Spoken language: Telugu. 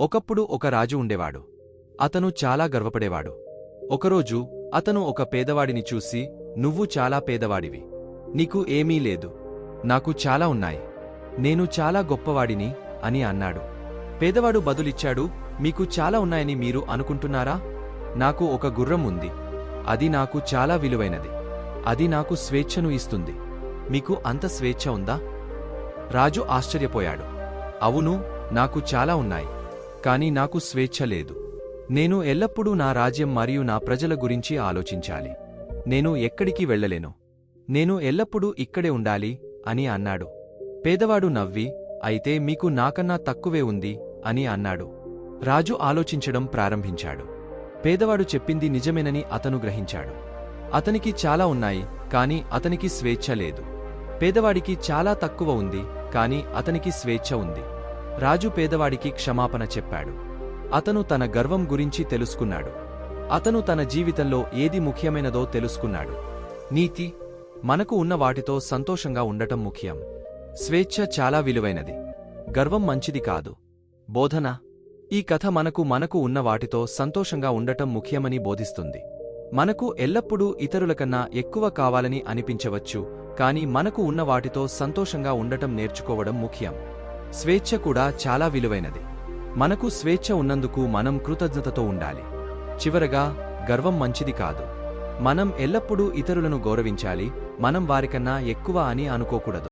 ఒకప్పుడు ఒక రాజు ఉండేవాడు. అతను చాలా గర్వపడేవాడు. ఒకరోజు అతను ఒక పేదవాడిని చూసి నువ్వు చాలా పేదవాడివి. నీకు ఏమీ లేదు. నాకు చాలా ఉన్నాయి. నేను చాలా గొప్పవాడిని అని అన్నాడు. పేదవాడు బదులిచ్చాడు మీకు చాలా ఉన్నాయని మీరు అనుకుంటున్నారా? నాకు ఒక గుర్రం ఉంది. అది నాకు చాలా విలువైనది. అది నాకు స్వేచ్ఛను ఇస్తుంది. మీకు అంత స్వేచ్ఛ ఉందా? రాజు ఆశ్చర్యపోయాడు. అవును నాకు చాలా ఉన్నాయి. కానీ నాకు స్వేచ్ఛ లేదు. నేను ఎల్లప్పుడూ నా రాజ్యం మరియు నా ప్రజల గురించి ఆలోచించాలి. నేను ఎక్కడికి వెళ్ళలేను. నేను ఎల్లప్పుడూ ఇక్కడే ఉండాలి అని అన్నాడు. పేదవాడు నవ్వి అయితే మీకు నాకన్నా తక్కువే ఉంది అని అన్నాడు. రాజు ఆలోచించడం ప్రారంభించాడు. పేదవాడు చెప్పింది నిజమేనని అతను గ్రహించాడు. అతనికి చాలా ఉన్నాయి కాని అతనికి స్వేచ్ఛ లేదు. పేదవాడికి చాలా తక్కువ ఉంది కాని అతనికి స్వేచ్ఛ ఉంది. రాజు పేదవాడికి క్షమాపణ చెప్పాడు. అతను తన గర్వం గురించి తెలుసుకున్నాడు. అతను తన జీవితంలో ఏది ముఖ్యమైనదో తెలుసుకున్నాడు. నీతి మనకు ఉన్న వాటితో సంతోషంగా ఉండటం ముఖ్యం. స్వేచ్ఛ చాలా విలువైనది. గర్వం మంచిది కాదు. బోధన ఈ కథ మనకు మనకు ఉన్న వాటితో సంతోషంగా ఉండటం ముఖ్యమని బోధిస్తుంది. మనకు ఎల్లప్పుడూ ఇతరులకన్నా ఎక్కువ కావాలని అనిపించవచ్చు కాని మనకు ఉన్న వాటితో సంతోషంగా ఉండటం నేర్చుకోవడం ముఖ్యం. స్వేచ్ఛ కూడా చాలా విలువైనది. మనకు స్వేచ్ఛ ఉన్నందుకు మనం కృతజ్ఞతతో ఉండాలి. చివరగా గర్వం మంచిది కాదు. మనం ఎల్లప్పుడూ ఇతరులను గౌరవించాలి మనం వారికన్నా ఎక్కువ అని అనుకోకూడదు.